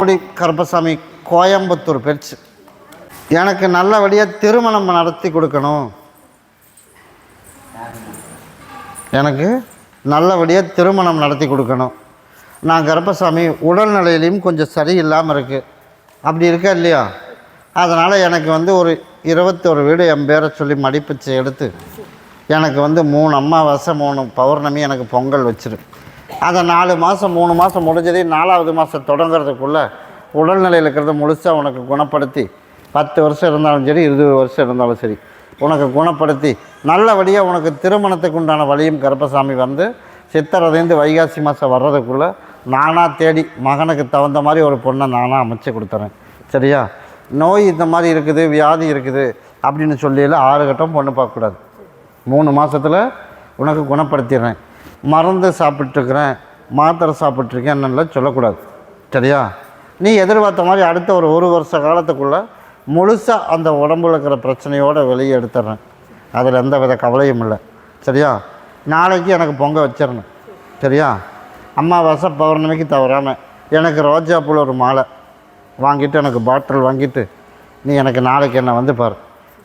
கோடி கருப்பசாமி கோயம்புத்தூர் பெருச்சு எனக்கு நல்லபடியாக திருமணம் நடத்தி கொடுக்கணும். எனக்கு நல்லபடியாக திருமணம் நடத்தி கொடுக்கணும். நான் கருப்பசாமி உடல்நிலையிலையும் கொஞ்சம் சரியில்லாமல் இருக்குது அப்படி இருக்கா இல்லையா? அதனால் எனக்கு வந்து ஒரு இருபத்தொரு வீடு என் பேரை சொல்லி மடிப்பிச்சு எடுத்து எனக்கு வந்து மூணு அம்மாவாசை மூணு பௌர்ணமி எனக்கு பொங்கல் வச்சிரு அந்த நாலு மாதம் மூணு மாதம் முடிஞ்சதே நாலாவது மாதம் தொடங்குறதுக்குள்ளே உடல்நிலையில் இருக்கிறத முழுசாக உனக்கு குணப்படுத்தி பத்து வருஷம் இருந்தாலும் சரி இருபது வருஷம் இருந்தாலும் சரி உனக்கு குணப்படுத்தி நல்லபடியாக உனக்கு திருமணத்துக்கு உண்டான வழியும் கருப்பசாமி வந்து சித்தரதேந்து வைகாசி மாதம் வர்றதுக்குள்ளே நானாக தேடி மகனுக்கு தகுந்த மாதிரி ஒரு பொண்ணை நானாக அமைச்சு கொடுத்துறேன். சரியா? நோய் இந்த மாதிரி இருக்குது வியாதி இருக்குது அப்படின்னு சொல்லியில் ஆறு கட்டம் பொண்ணு பார்க்கக்கூடாது. மூணு மாதத்தில் உனக்கு குணப்படுத்திடுறேன். மறந்து சாப்பிட்ருக்குறேன் மாத்திரை சாப்பிட்ருக்கேன்னுலாம் சொல்லக்கூடாது. சரியா? நீ எதிர்பார்த்த மாதிரி அடுத்த ஒரு ஒரு வருஷ காலத்துக்குள்ளே முழுசாக அந்த உடம்புல இருக்கிற பிரச்சனையோடு வெளியே எடுத்துடுறேன். அதில் எந்த வித கவலையும் இல்லை. சரியா? நாளைக்கு எனக்கு பொங்க வச்சிடணும். சரியா? அம்மாவாசை பௌர்ணமிக்கு தவறாமல் எனக்கு ரோஜா ஒரு மாலை வாங்கிட்டு எனக்கு பாட்டில் வாங்கிட்டு நீ எனக்கு நாளைக்கு என்னை வந்து பாரு.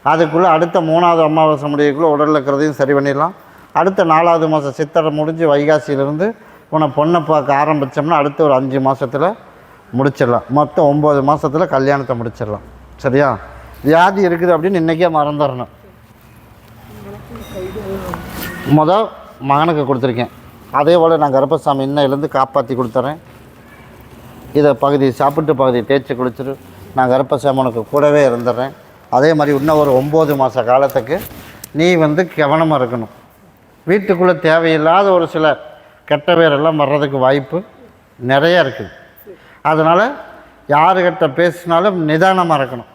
அதுக்குள்ளே அடுத்த மூணாவது அமாவாசை முடியக்குள்ளே உடலில் இருக்கிறதையும் சரி பண்ணிடலாம். அடுத்த நாலாவது மாதம் சித்திரை முடிஞ்சு வைகாசியிலேருந்து உன்னை பொண்ணை பார்க்க ஆரம்பித்தோம்னா அடுத்த ஒரு அஞ்சு மாதத்தில் முடிச்சிடலாம். மொத்தம் ஒம்பது மாதத்தில் கல்யாணத்தை முடிச்சிடலாம். சரியா? வியாதி இருக்குது அப்படின்னு இன்றைக்கே மறந்துடணும். மொதல் மகனுக்கு கொடுத்துருக்கேன். அதே போல் நான் கருப்பசாமி இன்னையிலேருந்து காப்பாற்றி கொடுத்துறேன். இதை பகுதி சாப்பிட்டு பகுதி தேய்ச்சி குளிச்சுட்டு நான் கருப்பசாமி உனக்கு கூடவே இருந்துடுறேன் அதே மாதிரி இன்னும் ஒரு ஒம்பது மாத காலத்துக்கு நீ வந்து கவனமாக இருக்கணும். வீட்டுக்குள்ளே தேவையில்லாத ஒரு சில கெட்ட பேரெல்லாம் வர்றதுக்கு வாய்ப்பு நிறையா இருக்குது. அதனால் யாருக்கிட்ட பேசினாலும் நிதானமாக இருக்கணும்.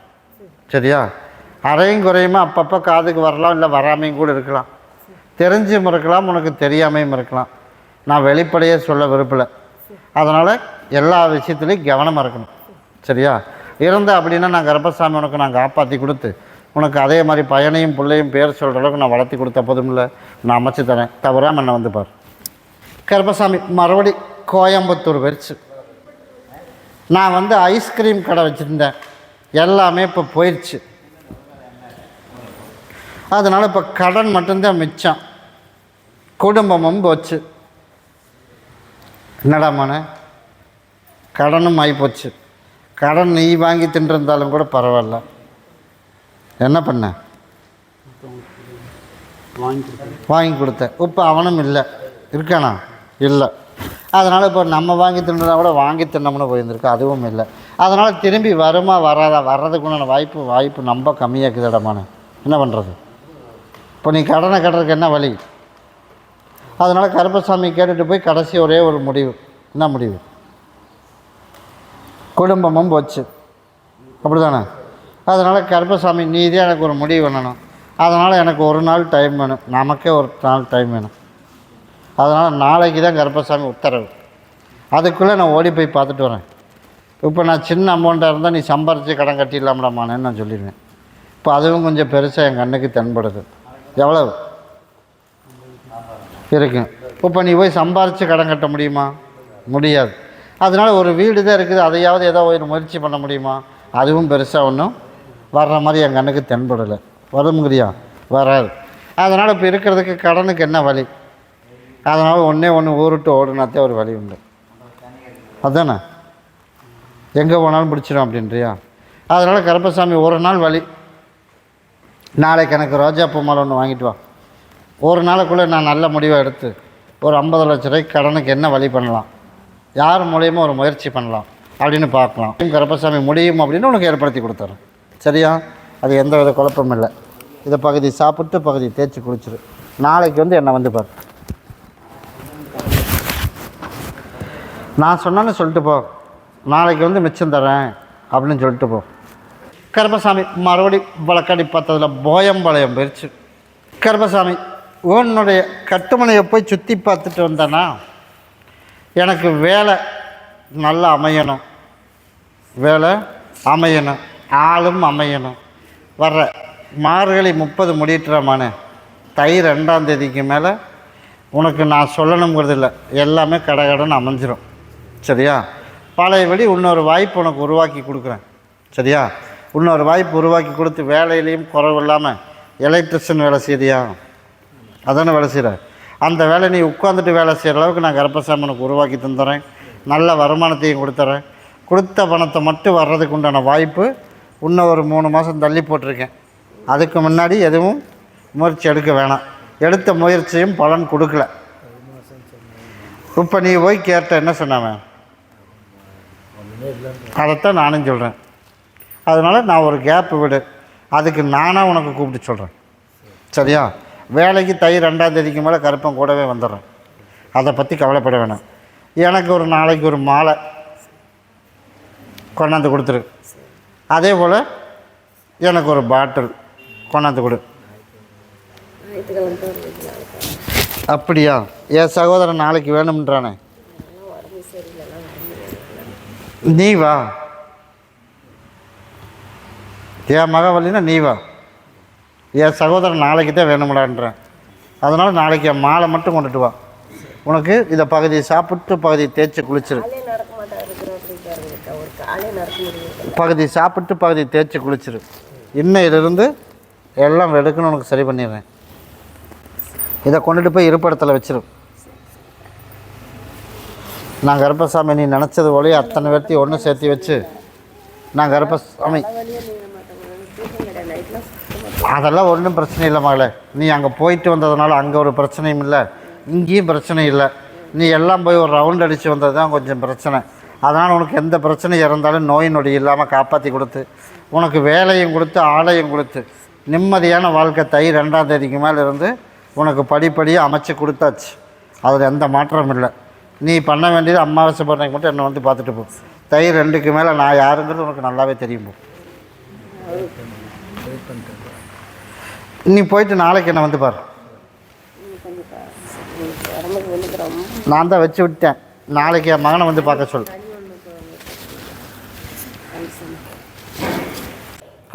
சரியா? அறையும் குறையுமா? அப்பப்போ காதுக்கு வரலாம் இல்லை வராமையும் கூட இருக்கலாம். தெரிஞ்சும் இருக்கலாம் உனக்கு தெரியாமையும் இருக்கலாம். நான் வெளிப்படையே சொல்ல விருப்பலை அதனால் எல்லா விஷயத்துலையும் கவனமாக இருக்கணும். சரியா? இருந்த அப்படின்னா நான் கர்ப்பசாமி உனக்கு நான் காப்பாற்றி கொடுத்து உனக்கு அதே மாதிரி பையனையும் பிள்ளையும் பேர் சொல்கிற அளவுக்கு நான் வளர்த்தி கொடுத்த போதும் இல்லை நான் அமைச்சு தரேன். தவறாமல் என்னை வந்து பார். கருப்பசாமி மறுபடி கோயம்புத்தூர் வரிச்சு நான் வந்து ஐஸ்கிரீம் கடை வச்சுருந்தேன். எல்லாமே இப்போ போயிடுச்சு அதனால் இப்போ கடன் மட்டும்தான் மிச்சம். குடும்பமும் போச்சு. என்னடாமான கடனும் ஆகிப்போச்சு கடன் நீ வாங்கி தின்றிருந்தாலும் கூட பரவாயில்ல. என்ன பண்ண? வாங்கி கொடுத்தேன் இப்போ அவனும் இல்லை. இருக்கானா? இல்லை. அதனால் இப்போ நம்ம வாங்கி தின்னா கூட வாங்கி தின்னோம்னு போயிருந்துருக்கு. அதுவும் இல்லை. அதனால் திரும்பி வருமா வராதா? வர்றதுக்குண்டான வாய்ப்பு வாய்ப்பு ரொம்ப இடமான என்ன பண்ணுறது இப்போ நீ கடனை கட்டுறதுக்கு என்ன வழி? அதனால் கருப்பசாமி கேட்டுட்டு போய் கடைசி ஒரே ஒரு முடிவு. என்ன முடிவு? குடும்பமும் போச்சு. அப்படி தானே அதனால் கருப்பசாமி நீதே எனக்கு ஒரு முடிவு பண்ணணும். அதனால் எனக்கு ஒரு நாள் டைம் வேணும். நமக்கே ஒரு நாள் டைம் வேணும். அதனால் நாளைக்கு தான் கருப்பசாமி உத்தரவு. அதுக்குள்ளே நான் ஓடி போய் பார்த்துட்டு வரேன். இப்போ நான் சின்ன அமௌண்ட்டாக இருந்தால் நீ சம்பாரித்து கடன் கட்டிடலாம்டாமான்னு நான் சொல்லிடுவேன். இப்போ அதுவும் கொஞ்சம் பெருசாக என் கண்ணுக்கு தென்படுது. எவ்வளவு? இருக்கு. இப்போ நீ போய் சம்பாரித்து கடன் கட்ட முடியுமா? முடியாது. அதனால் ஒரு வீடு தான் இருக்குது. அதையாவது ஏதோ ஒரு முயற்சி பண்ண முடியுமா? அதுவும் பெருசாக ஒன்றும் வர்ற மாதிரி என் கண்ணுக்கு தென்படலை. வருங்கிறியா வராது. அதனால் இப்போ இருக்கிறதுக்கு கடனுக்கு என்ன வழி? அதனால் ஒன்றே ஒன்று ஊருட்டு ஓடுனாத்தே ஒரு வழி உண்டு. அதானே? எங்கே போனாலும் பிடிச்சிடும் அப்படின்றியா? அதனால் கருப்பசாமி ஒரு நாள் வழி. நாளைக்கு எனக்கு ரோஜா பூ மாலை ஒன்று வாங்கிட்டு வா. ஒரு நாளுக்குள்ளே நான் நல்ல முடிவை எடுத்து ஒரு ஐம்பது லட்ச ரூபாய்க்கு கடனுக்கு என்ன வழி பண்ணலாம்? யார் மூலியமாக ஒரு முயற்சி பண்ணலாம்? அப்படின்னு பார்க்கலாம். கருப்பசாமி முடியும் அப்படின்னு உனக்கு ஏற்படுத்தி கொடுத்துறேன். சரியா? அது எந்த வித குழப்பமும் இல்லை. இதை பகுதி சாப்பிட்டு பகுதி தேய்ச்சி குளிச்சிரு. நாளைக்கு வந்து என்னை வந்து பாரு. நான் சொன்னாலும் சொல்லிட்டு போ. நாளைக்கு வந்து மிச்சம் தரேன் அப்படின்னு சொல்லிட்டு போ. கருப்பசாமி மறுபடி வழக்கடி பார்த்ததில் போயம்பாளையம் போயிடுச்சு கருப்பசாமி உன்னுடைய கட்டுமனையை போய் சுற்றி பார்த்துட்டு வந்தேன்னா எனக்கு வேலை நல்லா அமையணும். வேலை அமையணும். ஆளும் அமையணும். வர்ற மார்கழி முப்பது முடிட்டுறமான தை ரெண்டாம் தேதிக்கு மேலே உனக்கு நான் சொல்லணுங்கிறது இல்லை. எல்லாமே கடகடன்னு அமைஞ்சிரும். சரியா? பழையபடி இன்னொரு வாய்ப்பு உனக்கு உருவாக்கி கொடுக்குறேன். சரியா? இன்னொரு வாய்ப்பு உருவாக்கி கொடுத்து வேலையிலையும் குறைவு இல்லாமல் எலக்ட்ரிஷியன் வேலை செய்தியா? அதானே வேலை செய்கிற அந்த வேலை நீ உட்காந்துட்டு வேலை செய்கிற அளவுக்கு நான் கர்ப்பசாமனுக்கு உருவாக்கி தந்துடுறேன் நல்ல வருமானத்தையும் கொடுத்துறேன். கொடுத்த பணத்தை மட்டும் வர்றதுக்கு உண்டான வாய்ப்பு இன்னும் ஒரு மூணு மாதம் தள்ளி போட்டிருக்கேன். அதுக்கு முன்னாடி எதுவும் முயற்சி எடுக்க வேணாம். எடுத்த முயற்சியும் பலன் கொடுக்கல. இப்போ நீ போய் கேட்ட என்ன சொன்னவன் அதைத்தான் நானும் சொல்கிறேன் அதனால் நான் ஒரு கேப் விடு. அதுக்கு நானாக உனக்கு கூப்பிட்டு சொல்கிறேன் சரியா? வேலைக்கு தை ரெண்டாம் தேதிக்கு மேலே கருப்பன் கூடவே வந்துடுறேன். அதை பற்றி கவலைப்பட வேணாம். எனக்கு ஒரு நாளைக்கு ஒரு மாலை கொண்டாந்து கொடுத்துரு. அதே போல் எனக்கு ஒரு பாட்டில் கொண்டாந்து கொடு. அப்படியா? என் சகோதரன் நாளைக்கு வேணும்ன்றானே. நீ வா. என் மக வரலினா நீ வா. என் சகோதரன் நாளைக்கு தான் வேணும்டான்றேன். அதனால் நாளைக்கு என் மாலை மட்டும் கொண்டுட்டு வா. உனக்கு இதை பகுதியை சாப்பிட்டு பகுதியை தேய்ச்சி குளிச்சிரு. பகுதி சாப்பிட்டு பகுதி தேய்ச்சி குளிச்சிரு. இன்னையிலிருந்து எல்லாம் எடுக்கணும் உனக்கு சரி பண்ணிடுறேன். இதை கொண்டுட்டு போய் இருப்பிடத்தில் வச்சிரு. நான் கருப்பசாமி நீ நினச்சது போலயே அத்தனை பேர்த்தையும் ஒன்று சேர்த்து வச்சு நான் கருப்பசாமி. அதெல்லாம் ஒன்றும் பிரச்சனை இல்லை மகளே. நீ அங்கே போயிட்டு வந்ததுனால அங்கே ஒரு பிரச்சனையும் இல்லை இங்கேயும் பிரச்சனை இல்லை. நீ எல்லாம் போய் ஒரு ரவுண்ட் அடித்து வந்தது தான் கொஞ்சம் பிரச்சனை. அதனால் உனக்கு எந்த பிரச்சனை இருந்தாலும் நோய் நொடி இல்லாமல் காப்பாற்றி கொடுத்து உனக்கு வேலையும் கொடுத்து ஆலையும் கொடுத்து நிம்மதியான வாழ்க்கை தை ரெண்டாம் தேதிக்கு மேலே இருந்து உனக்கு படிப்படியாக அமைச்சு கொடுத்தாச்சு. அதில் எந்த மாற்றமும் இல்லை. நீ பண்ண வேண்டியது அம்மாவாசை பண்ணைக்கு மட்டும் என்னை வந்து பார்த்துட்டு போ. தை ரெண்டுக்கு மேலே நான் யாருங்கிறது உனக்கு நல்லாவே தெரியும் போ. நீ போயிட்டு நாளைக்கு என்ன வந்து பாரு. நான் தான் வச்சு விட்டேன் நாளைக்கு என் மகனை வந்து பார்க்க சொல் வலி ஒன்று கன்சன்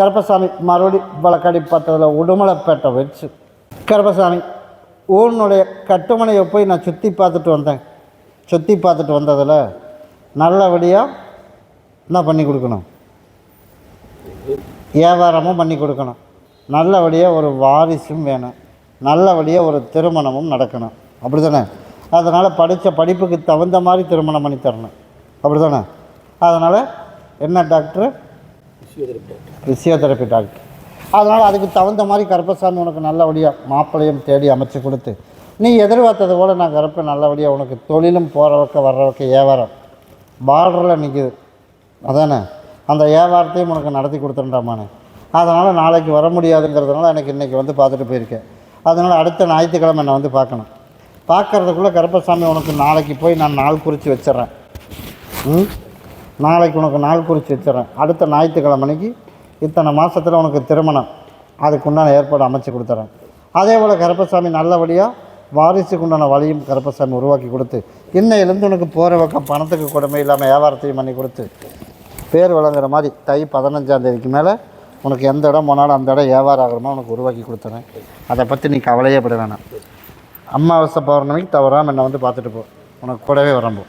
கருப்பசாமி மறுபடி வழக்கடி பார்த்ததில் உடுமலைப்பேட்டை வச்சு. கருப்பசாமி ஊனுடைய கட்டுமனையை போய் நான் சுற்றி பார்த்துட்டு வந்தேன். சுற்றி பார்த்துட்டு வந்ததில் நல்லபடியாக என்ன பண்ணி கொடுக்கணும்? வியாபாரமும் பண்ணி கொடுக்கணும். நல்லபடியாக ஒரு வாரிசும் வேணும். நல்லபடியாக ஒரு திருமணமும் நடக்கணும். அப்படி தானே அதனால் படித்த படிப்புக்கு தகுந்த மாதிரி திருமணம் பண்ணி தரணும். அப்படி தானே அதனால் என்ன டாக்டரு? Physiotherapy doctor. அதனால் அதுக்கு தகுந்த மாதிரி கருப்பசாமி உனக்கு நல்லபடியாக மாப்பிள்ளையும் தேடி அமைச்சு கொடுத்து நீ எதிர்பார்த்தது போல் நான் கருப்பை நல்லபடியாக உனக்கு தொழிலும் போகிறவக்க வர்றவக்க வியாபாரம் பார்டரில் நிற்குது அதானே? அந்த வியாபாரத்தையும் உனக்கு நடத்தி கொடுத்துட்டாமானே அதனால் நாளைக்கு வர முடியாதுங்கிறதுனால எனக்கு இன்றைக்கி வந்து பார்த்துட்டு போயிருக்கேன். அதனால் அடுத்த ஞாயிற்றுக்கிழமை என்னை வந்து பார்க்கணும். பார்க்குறதுக்குள்ளே கருப்பசாமி உனக்கு நாளைக்கு போய் நான் நாள் குறித்து வச்சிடுறேன். ம்? நாளைக்கு உனக்கு நாள் குறித்து வச்சிடறேன் அடுத்த ஞாயிற்றுக்கிழமைக்கு இத்தனை மாதத்தில் உனக்கு திருமணம். அதுக்கு உண்டான ஏற்பாடு அமைச்சு கொடுத்துறேன். அதே போல் கருப்பசாமி நல்லபடியாக வாரிசுக்கு உண்டான வழியும் கருப்பசாமி உருவாக்கி கொடுத்து இன்னையிலேருந்து உனக்கு போகிற பக்கம் பணத்துக்கு கொடுமை இல்லாமல் வியாபாரத்தையும் பண்ணி கொடுத்து பேர் வழங்குற மாதிரி தை பதினஞ்சாம் தேதிக்கு மேலே உனக்கு எந்த இடம் போனாலும் அந்த இடம் வியாபாரம் ஆகிறமோ உனக்கு உருவாக்கி கொடுத்துறேன். அதை பற்றி நீ கவலையே பட வேணாம். அமாவாசை பௌர்ணமிக்கு தவறாமல் என்னை வந்து பார்த்துட்டு போ. உனக்கு கூடவே வரம்போ.